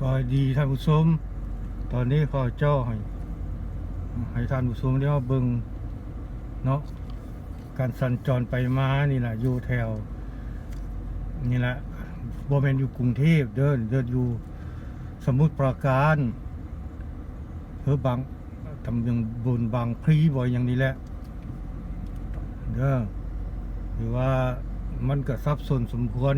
ก็ดีท่านผู้ชมตอนนี้ขอเจ้าให้ให้ท่านผู้ชมได้มาเบิ่งเนาะการสัญจรไปมานี่แหละอยู่แถวนี่แหละบ่แมนอยู่กรุงเทพเดินเดินอยู่สมุทรปราการเฮอบางตำบลบุญบางพลีบ่อย่างนี้แหละเด้อหรือว่ามันก็ซับซ้อนสมควร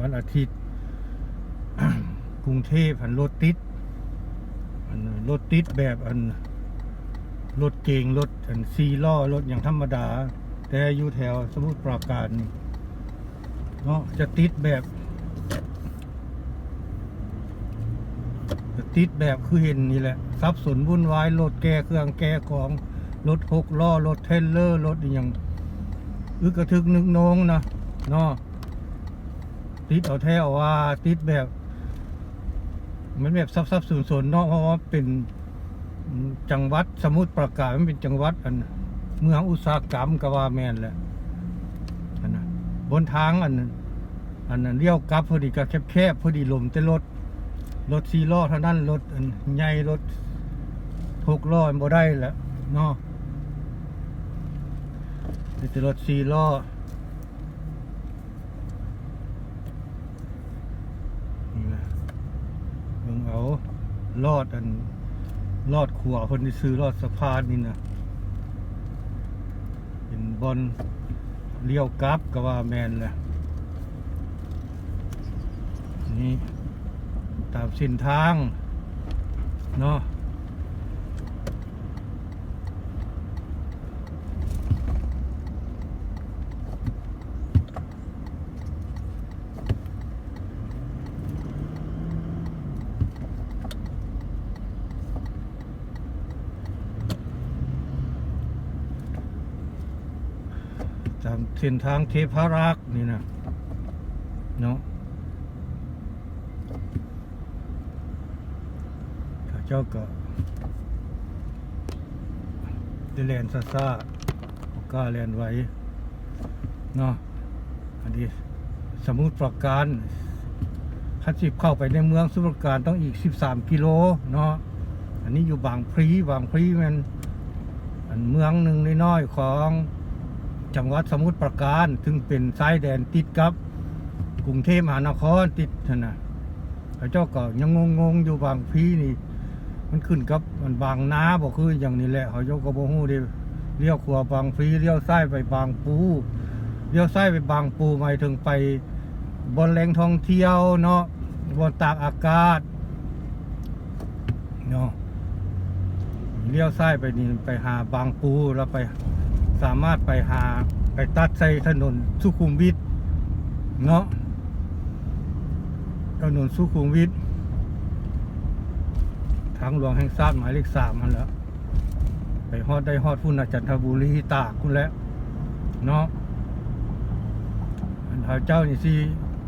วันอาทิตย์ รุงเทพหันรถติดอันรถติดแบบอันรถเก่งรถอันซีล้อรถอย่างธรรมดา แต่อยู่แถวสมุทรปราการเนาะจะติดแบบจะติดแบบคือเห็นนี่แหละซับสนวุ่นวายรถแก่เครื่องแก่ของรถหกล้อรถเทรลเลอร์รถอย่างอึกกระทึกนึกโนงนะเนาะติดเอาแท้เอาว่าติดแบบ มันแบบซับซับสนสนๆเนาะเพราะว่าเป็นจังหวัดสมุทรปราการมันเป็นจังหวัดอัน เมืองอุตสาหกรรมก็ว่าแม่นแหละอันนั้นบนทางอันนั้นอันนั้นเลี้ยวกลับพอดีก็แคบๆพอดีลมแต่รถรถสี่ล้อเท่านั้นรถอันใหญ่รถหกล้อมันบ่ได้แหล้วเนาะแต่รถสี่ล้อ นี่แหละเบิ่งเอา ลอดอันลอดขัวคนที่ซื้อลอดสะพานนี่นะเป็นบอลเลี้ยวกลับก็ว่าแมนแหละนี่ตามเส้นทางเนาะ เส้นทางเทพารักษ์นี่นะเนาะข้าเจ้าก็ได้แลนซาซาบ่กล้าแลนไว้เนาะอันนี้สมุทรปราการถ้าสิบเข้าไปในเมืองสมุทรปราการต้องอีก 13 กิโลเนาะอันนี้อยู่บางพลีบางพลีมันอันเมืองหนึ่งน้อยๆของ จังหวัดสมุทรปราการซึ่งเป็นชายแดนติดกับ กรุงเทพมหานครติดนั่นนะพระเจ้าก็ยังงงๆอยู่บางพีนี่ มันขึ้นกับมันบางนาบอกคืออย่างนี้แหละเขาเจ้าก็บ่ฮู้เด้เลี้ยวขวาบางพีเลี้ยวซ้ายไปบางปูเลี้ยวซ้ายไปบางปูหมายถึงไปบนแหล่งท่องเที่ยวเนาะบนตากอากาศเนาะเลี้ยวซ้ายไปนี่ไปหาบางปูแล้วไป สามารถไปหาไปตัดใส่ถนนสุขุมวิทเนาะถนนสุขุมวิททางหลวงแห่งชาติหมายเลขสามมันแล้วไปฮอดได้ฮอดพุ่นน่ะจันทบุรีตากคุณแล้วเนาะอันเท้าเจ้านี่สิ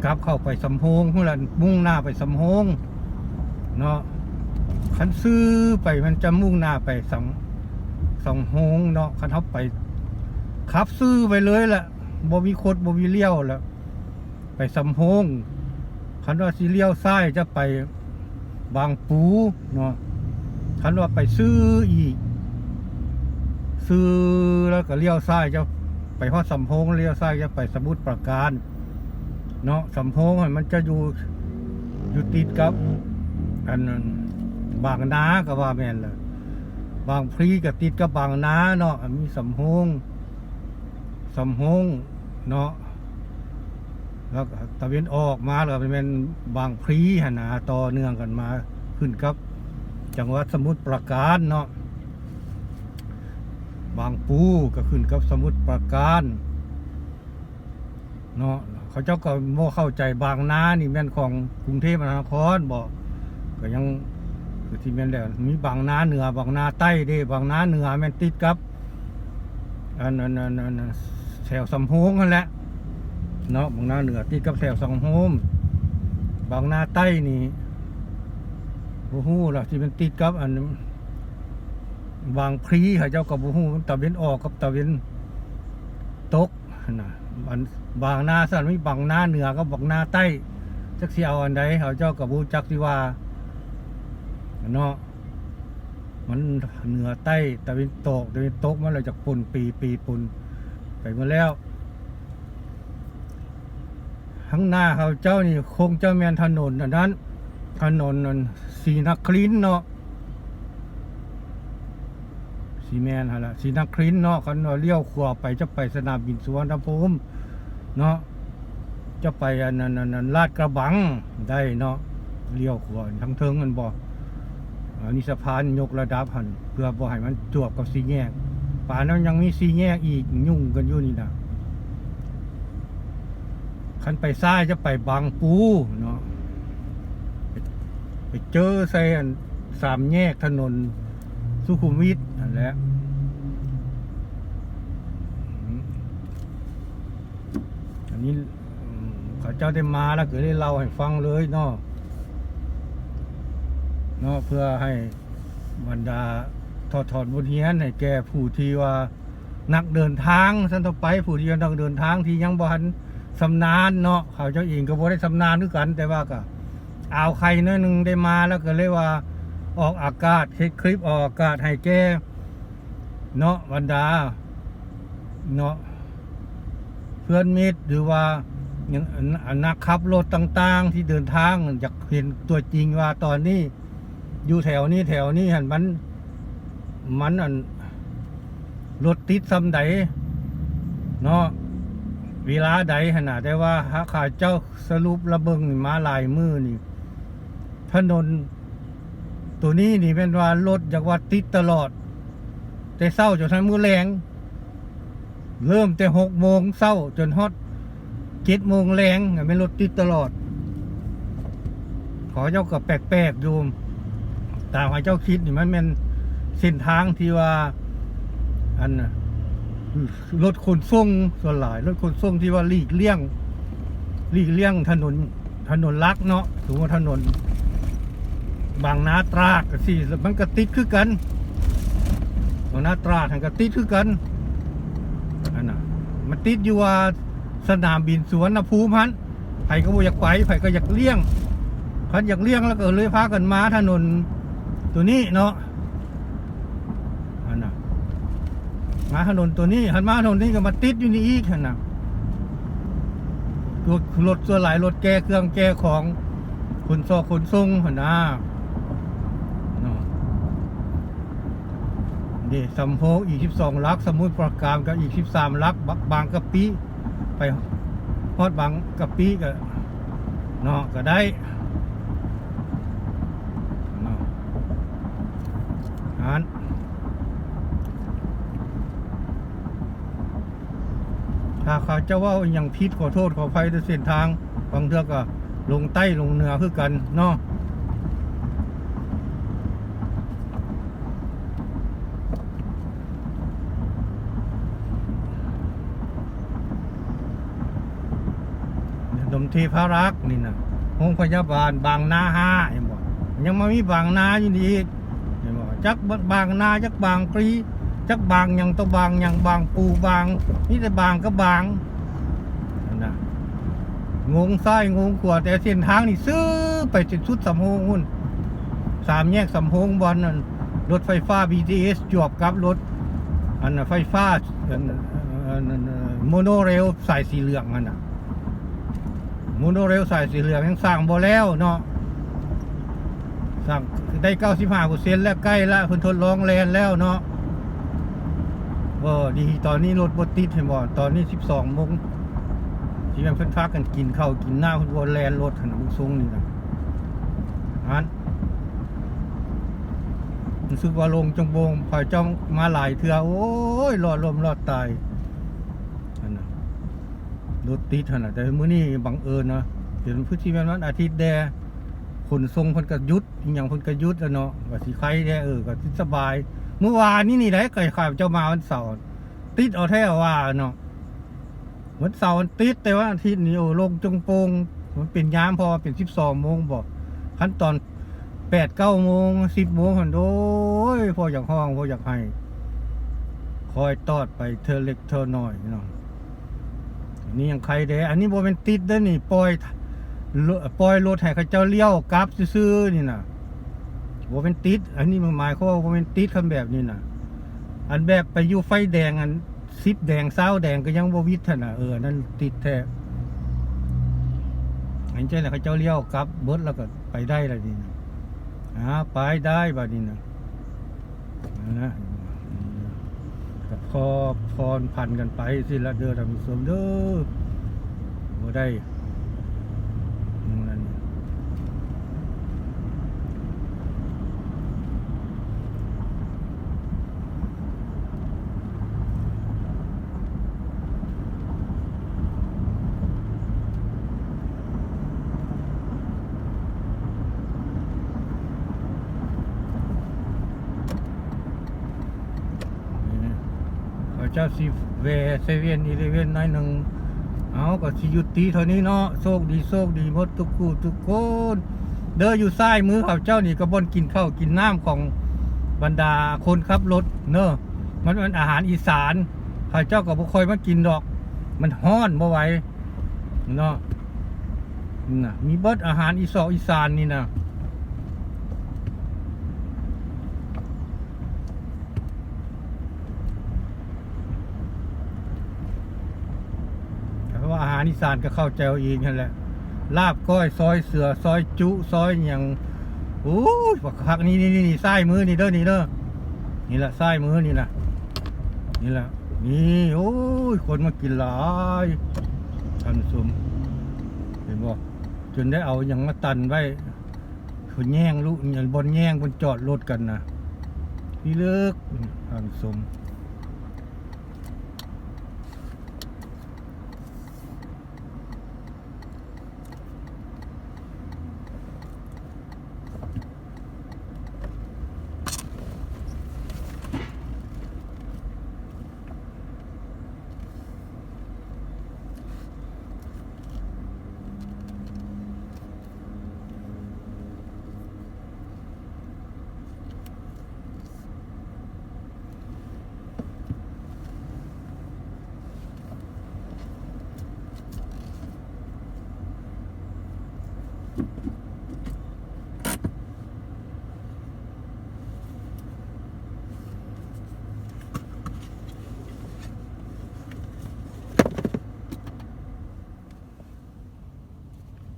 กลับเข้าไปสำโพงพุ่นละมุ่งหน้าไปสำโพงเนาะคันซื้อไปมันจะมุ่งหน้าไปสำสองโฮงเนาะคันเขาไป ขับซื้อไปเลยแหละบ่มีโคดบ่มีเลี้ยวแล้วไปสำโฮงคันว่าสิเลี้ยวซ้ายจะไปบางปูเนาะคันว่าไปซื้ออีก ซื้อแล้วก็เลี้ยวซ้ายจะไปฮอดสำโพงเลี้ยวซ้ายจะไปสมุทรปราการเนาะสำโพงมันจะอยู่อยู่ติดกับ อันนั้นบางนาก็ว่าแม่นเลยบางพลีกับติดกับบางนาเนาะมีสำโฮง สำฮงเนาะแล้วตะเวนออกมาแล้วเป็นบางพลีหนาต่อเนื่องกันมาขึ้นกับ จังหวัดสมุทรปราการเนาะบางปูก็ขึ้นกับสมุทรปราการเนาะเขาเจ้าก็โม่เข้าใจบางนานี่แม่นของกรุงเทพมหานครบอกก็ยังคือที่แม่นแล้วมีบางนาเหนือบางนาใต้เด้บางนาเหนือแม่นติดกับอันนั้นอันนั้น อันนั้นแถวสำโพงนั่นแหละเนาะบางนาเหนือติดกับแถวสำโพงบางนาใต้นี่บูฮู้ล่ะที่มันติดกับอันบางพลีเขาเจ้ากับบูฮู้ตะเวนออกกับตะเวนตกนะอันบางนาสันมีบางนาเหนือกับบางนาใต้จักสิเอาอันใดเขาเจ้ากับบูจักสิว่าเนาะมันเหนือใต้ตะวันตกตะวันตกมันเลยจากปุ่นปีปีปุ่น ไปหมาแล้วข้างหน้าเขาเจ้านี่คงเจะแมนถนนอันนั้น ถนนนั้นสีนักคลินเนาะสีแมนฮะละสีนักคลินเนาะเขาเนาะเลี้ยวขวาไปจะไปสนามบินสุวรรณภูมิเนาะจะไปอันนั้นนนั้นลาดกระบังได้เนาะเลี้ยวขวาทั้งเทิงมันบอกอันนี้สะพานยกระดับหันเพื่อบ่ให้มันจวบกับสีแยก ป่านนั้นยังมีสีแยกอีกยุ่งกันอยู่นี่นะคันไปซ้ายจะไปบางปูเนาะไปเจอใส่อันสามแยกถนน สุขุมวิทนั่นแหละอืมอันนี้อืมเขาเจ้าได้มาแล้วก็ได้เล่าให้ฟังเลยเนาะเนาะเพื่อให้บรรดา ทอดถอนบทเรียนให้แก่ผู้ที่ว่านักเดินทางสันต่อไปผู้ที่ว่านักเดินทางที่ยังบ่ทันสำนานเนาะเขาเจ้าเองก็บ่ได้สำนานด้วยกัน แต่ว่าก็อ่าวไข่น้อยหนึ่งได้มาแล้วก็เลยว่าออกอากาศเฮ็ดคลิปออกอากาศให้แก่เนาะบรรดาเนาะเพื่อนมิตรหรือว่าอย่างนักขับรถต่างๆ ที่เดินทางอยากเห็นตัวจริงว่าตอนนี้อยู่แถวนี้แถวนี้หันมัน มันอันรถติดซ้ำใดเนาะเวลาใดขนาดได้ว่าหาขาเจ้าสรุประเบิงมาลายมือนี่ ถนน ตัวนี้นี่เป็นว่ารถจากว่าติดตลอด แต่เศร้าจนทันมือแรง เริ่มแต่หกโมงเศร้าจนฮอดเจ็ดโมงแรงไม่นรถติดตลอด ขอเจ้ากับแปลกๆอยู่ตามให้เจ้าคิดนี่มันเป็น เส้นทางที่ว่า อันน่ะรถขนส่งส่วนหลายรถขนส่งที่ว่าหลีกเลี่ยงหลีกเลี่ยงถนนถนนลักเนาะสมมติว่าถนน บางนาตรากสิมันก็ติดคือกันบางนาตราดมันก็ติดคือกันอันน่ะมันติดอยู่ว่าสนามบินสวนภูมิพันไผ่ก็บ่อยากไปไผ่ก็อยากเลี่ยงพันอยากเลี่ยงแล้วก็เลยพากันมาถนนตัวนี้เนาะอันน่ะ มาถนนตัวนี้หันมาถนนนี้ก็มาติดอยู่นี่อีกนน่ะรถรถส่วหลายรถแกเครื่องแกของขนซอกขนส่งหันนะเนาะนี่สำโพงอีก 12 ลัก สมุทรปราการก็อีก 13ลักบัก บางกะปิไปฮอดบางกะปิก็เนาะก็ได้เนาะอัน ถ้าเขาจะว่าอย่างผิดขอโทษขออภัยในเส้นทาง บางเทือก็ลงใต้ลงเหนือคือกันเนาะดมเทพระรักษ์นี่นะโรงพยาบาลบางนาห้าเห็นบ่ยังมามีบางนาอยู่นี่เห็นบ่จักบางนาจักบางปรี จักบางยังตะบางยังบางปูบางนี่แต่บางก็บางนั่นนะงงซ้ายงงขวาแต่เส้นทางนี่ซื้อไปจนสุดสำโพงหุ่นสามแยกสำโพงบอลนั่นรถไฟฟ้า BTS จวบกับรถอันน่ะไฟฟ้าโมโนเรลสายสีเหลืองมันน่ะโมโนเรลสายสีเหลืองยังสร้างบ่แล้วเนาะสร้างได้เก้าสิบห้าเปอร์เซ็นต์แล้วใกล้ละเพิ่นทดลองแลนแล้วเนาะ บ่ดีตอนนี้รถบดติดเห็นบ่ตอนนี้สิบสองโมงที่มันเพิ่นพากันกินข้าวกินหน้าเพิ่นบ่แลนรถหันบุงทรงนี่นะอันรู้สึกว่าลงจงโบงพอยจ้องมาหลายเทื่อโอ้ยรอดลมรอดตายอันน่ะรถติดหั่นน่ะแต่มื้อนี้บังเอิญนะเห็นพฤติกรรมนั้นอาทิตย์แดขนส่งเพิ่นก็หยุดอย่างเพิ่นก็หยุดแล้วเนาะว่าสิใครแดเออก็สบาย เมื่อวานนี่นี่แหละไก่ข่าวเจ้ามาวันเสาร์ติดเอาแท้ว่าเนาะวันเสาร์มันติดแต่ว่าอาทิตย์นี้โอ้ลงจงโปงมันเป็นยามพอเป็นสิบสองโมงบอกขั้นตอนแปดเก้าโมงสิบโมงหันโอ้ยพออยากห้องพออยากให้ คอยตอดไปเธอเล็กเธอหน้อยเนาะนี่ยังใครเด้อันนี้โบเป็นติดเด้อนี่ปล่อยรถปล่อยรถให้เขาเจ้าเลี้ยวกลับซื่อๆนี่นะ บ่เป็นติด อันนี้มันหมายความว่าบ่เป็นติดคำแบบนี้น่ะ อันแบบไปอยู่ไฟแดงอันซิปแดงเศร้าแดงก็ยังบวิทย์น่ะเออนั่นติดแท้อันเจ้าแหละเขาเจ้าเลี้ยวกลับเบิดแล้วก็ไปได้แล้วนี่นะอ่าไปได้บัดนี้นะนั่นะพอพรพันกันไปสิละเด้อท่านผู้ชมเด้อบ่ได้นั่นนี่ นี่ เจ้าสิเวเซเว่นอีเลเว่นน้อยหนึ่งเอาก็สิยุตีเท่านี้เนาะโชคดีโชคดีหมดทุกคู่ทุกคนเด้ออยู่ซ้ายมือเขาเจ้านี่ก็บ่นกินข้าวกินน้ำของบรรดาคนขับรถเนอะมันเป็นอาหารอีสานเขาเจ้าก็บ่ค่อยมากินดอก มันฮ้อนบ่ไหวเนาะมีเบิดอาหารอีสออีสานนี่นะ เพรารอีสานก็เข้าใจเอาเองนั่นแหละ ลาบก้อยซอยเสือซอยจุซอยอย่างโอ้ยบักนี่นี่นี่ไส้มือนี่เด้อนี่เด้อนี่แหละไส้มือนี่นะนี่แหละนี่โอ้ยคนมากินหลายท่านผู้ชมเห็นบ่จนได้เอาอย่างมาตันไว้คือแย่งลูกอย่างบนแย่งบนจอดรถกันนะพี่เลิกท่านผู้ชม